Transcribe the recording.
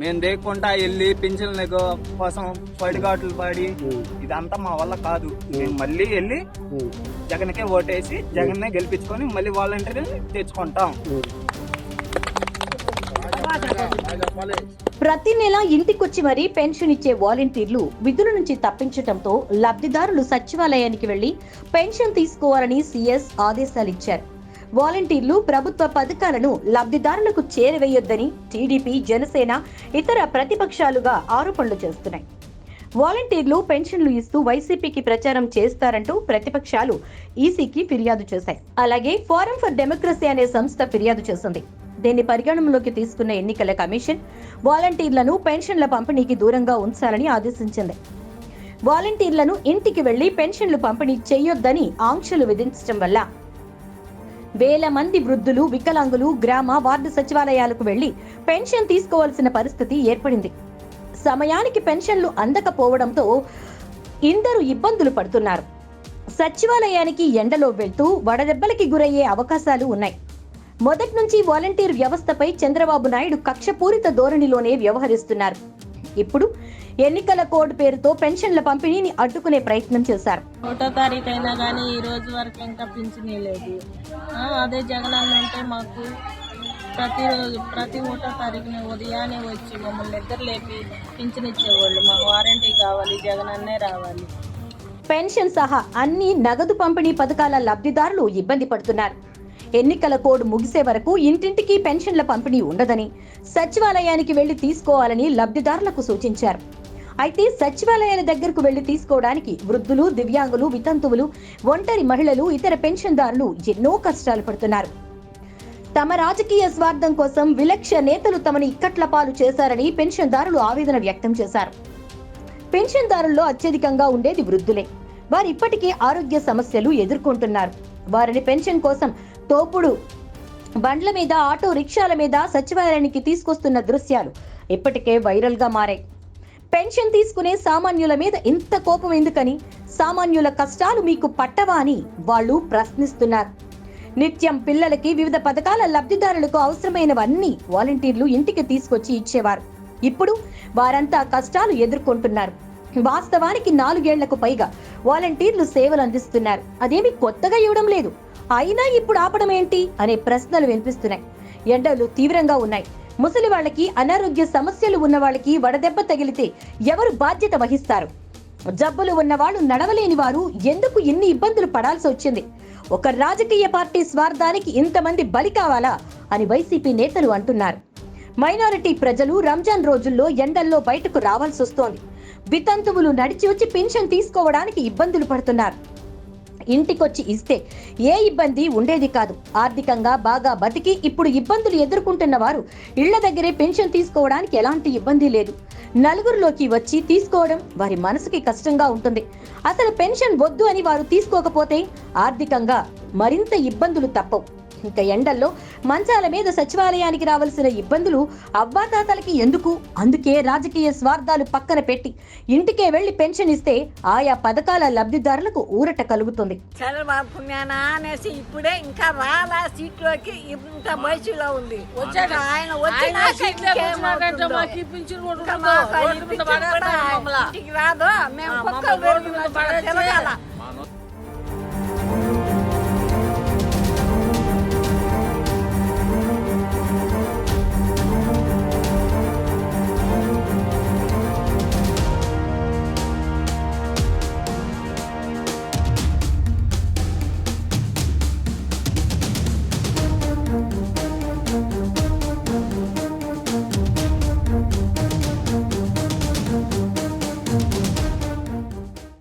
మేము దేక్కుంటా వెళ్ళి పింఛన్ల కోసం పడిగాట్లు పడి ఇదంతా మా వల్ల కాదు. మేము మళ్ళీ వెళ్ళి జగన్కే ఓటేసి జగన్నే గెలిపించుకొని మళ్ళీ వాలంటీర్ తెచ్చుకుంటాం. ప్రతి నెల ఇంటికొచ్చి మరీ పెన్షన్ ఇచ్చే వాలంటీర్లు విధుల నుంచి తప్పించడంతో లబ్ధిదారులు సచివాలయానికి వెళ్ళి పెన్షన్ తీసుకోవాలని సీఎస్ ఆదేశాలిచ్చారు. వాలంటీర్లు ప్రభుత్వ పథకాలను లబ్ధిదారులకు చేరవేయొద్దని టీడీపీ జనసేన ఇతర ప్రతిపక్షాలుగా ఆరోపణలు చేస్తున్నాయి. వాలంటీర్లు పెన్షన్లు ఇస్తూ వైసీపీకి ప్రచారం చేస్తారంటూ ప్రతిపక్షాలు ఈసీకి ఫిర్యాదు చేశాయి. అలాగే ఫోరం ఫర్ డెమోక్రసీ అనే సంస్థ ఫిర్యాదు చేసింది. దీన్ని పరిగణనలోకి తీసుకున్న ఎన్నికల కమిషన్ వాలంటీర్లను పెన్షన్ల పంపిణీకి దూరంగా ఉంచాలని ఆదేశించింది. వాలంటీర్లను ఇంటికి వెళ్ళి పెన్షన్లు పంపిణీ చేయొద్దని ఆంక్షలు విధించడం వల్ల వేల మంది వృద్ధులు వికలాంగులు గ్రామ వార్డు సచివాలయాలకు వెళ్ళి పెన్షన్ తీసుకోవాల్సిన పరిస్థితి ఏర్పడింది. సమయానికి పెన్షన్లు అందకపోవడంతో ఇందరు ఇబ్బందులు పడుతున్నారు. సచివాలయానికి ఎండలో వెళ్తూ వడదెబ్బలకి గురయ్యే అవకాశాలు ఉన్నాయి. మొదటి నుంచి వాలంటీర్ వ్యవస్థపై చంద్రబాబు నాయుడు కక్షపూరిత ధోరణిలోనే వ్యవహరిస్తున్నారు. ఇప్పుడు ఎన్నికల కోడ్ పేరుతో పెన్షన్ల పంపిణీని అడ్డుకునే ప్రయత్నం చేశారు. ఒకటో తారీఖు అయినా కానీ ఈ రోజు వరకు ఇంకా పింఛన్ లేదు. అదే జగనన్న ఉంటే మాకు ప్రతిరోజు ప్రతి ఒకటో తారీఖున ఉదయాన్నే వచ్చి మమ్మల్ని నిద్ర లేపి పింఛన్ ఇచ్చేవాళ్ళు. మాకు వారంటీ కావాలి జగనన్నే రావాలి. పెన్షన్ సహా అన్ని నగదు పంపిణీ పథకాల లబ్ధిదారులు ఇబ్బంది పడుతున్నారు. ఎన్నికల కోడ్ ముగిసే వరకు ఇంటింటికి పెన్షన్ల పంపిణీ ఉండదని సచివాలయానికి వెళ్ళి తీసుకోవాలని లబ్ధిదారులకు సూచించారు. అయితే సచివాలయాల దగ్గరకు వెళ్ళి తీసుకోవడానికి వృద్ధులు దివ్యాంగులు వితంతువులు ఒంటరి మహిళలు ఇతర పెన్షన్దారులు ఎన్నో కష్టాలు పడుతున్నారు. తమ రాజకీయ స్వార్థం కోసం విలక్ష నేతలు తమను ఇక్కట్ల పాలు చేశారని పెన్షన్దారులు ఆవేదన వ్యక్తం చేశారు. పెన్షన్దారుల్లో అత్యధికంగా ఉండేది వృద్ధులే. వారు ఇప్పటికే ఆరోగ్య సమస్యలు ఎదుర్కొంటున్నారు. వారిని పెన్షన్ కోసం తోపుడు. బండ్ల మీద ఆటో రిక్షాల మీద సచివాలయానికి తీసుకొస్తున్న దృశ్యాలు ఇప్పటికే వైరల్గా మారాయి. పెన్షన్ తీసుకునే సామాన్యుల మీద ఇంత కోపం ఎందుకని? సామాన్యుల కష్టాలు మీకు పట్టవా అని వాళ్ళు ప్రశ్నిస్తున్నారు. నిత్యం పిల్లలకి వివిధ పథకాల లబ్ధిదారులకు అవసరమైనవన్నీ వాలంటీర్లు ఇంటికి తీసుకొచ్చి ఇచ్చేవారు. ఇప్పుడు వారంతా కష్టాలు ఎదుర్కొంటున్నారు. వాస్తవానికి నాలుగేళ్ళకు పైగా వాలంటీర్లు సేవలు అందిస్తున్నారు. అదేమి కొత్తగా ఇవ్వడం లేదు. అయినా ఇప్పుడు ఆపడం ఏంటి? అనే ప్రశ్నలు వినిపిస్తున్నాయి. ఎండలు తీవ్రంగా ఉన్నాయి. ముసలి వాళ్ళకి అనారోగ్య సమస్యలు ఉన్న వాళ్ళకి వడదెబ్బ తగిలితే ఎవరు బాధ్యత వహిస్తారు? జబ్బులు ఉన్నవాళ్ళు నడవలేని వారు ఎందుకు ఇన్ని ఇబ్బందులు పడాల్సి వచ్చింది? ఒక రాజకీయ పార్టీ స్వార్థానికి ఇంతమంది బలి కావాలా అని వైసీపీ నేతలు అంటున్నారు. మైనారిటీ ప్రజలు రంజాన్ రోజుల్లో ఎండల్లో బయటకు రావాల్సి వస్తోంది. వితంతువులు నడిచి వచ్చి పెన్షన్ తీసుకోవడానికి ఇబ్బందులు పడుతున్నారు. ఇంటికొచ్చి ఇస్తే ఏ ఇబ్బంది ఉండేది కాదు. ఆర్థికంగా బాగా బతికి ఇప్పుడు ఇబ్బందులు ఎదుర్కొంటున్న వారు ఇళ్ళ దగ్గరే పెన్షన్ తీసుకోవడానికి ఎలాంటి ఇబ్బంది లేదు. నలుగురిలోకి వచ్చి తీసుకోవడం వారి మనసుకి కష్టంగా ఉంటుంది. అసలు పెన్షన్ వద్దు అని వారు తీసుకోకపోతే ఆర్థికంగా మరింత ఇబ్బందులు తప్పవు. ఇంకా ఎండల్లో మంచాల మీద సచివాలయానికి రావాల్సిన ఇబ్బందులు అవ్వాతాతలకి ఎందుకు? అందుకే రాజకీయ స్వార్థాలు పక్కన పెట్టి ఇంటికే వెళ్ళి పెన్షన్ ఇస్తే ఆయా పథకాల లబ్ధిదారులకు ఊరట కలుగుతుంది. అనేసి ఇప్పుడే ఇంకా రాలా సీట్లోకి ఇంత వయసులో ఉంది. ఆయన రాదు. మేము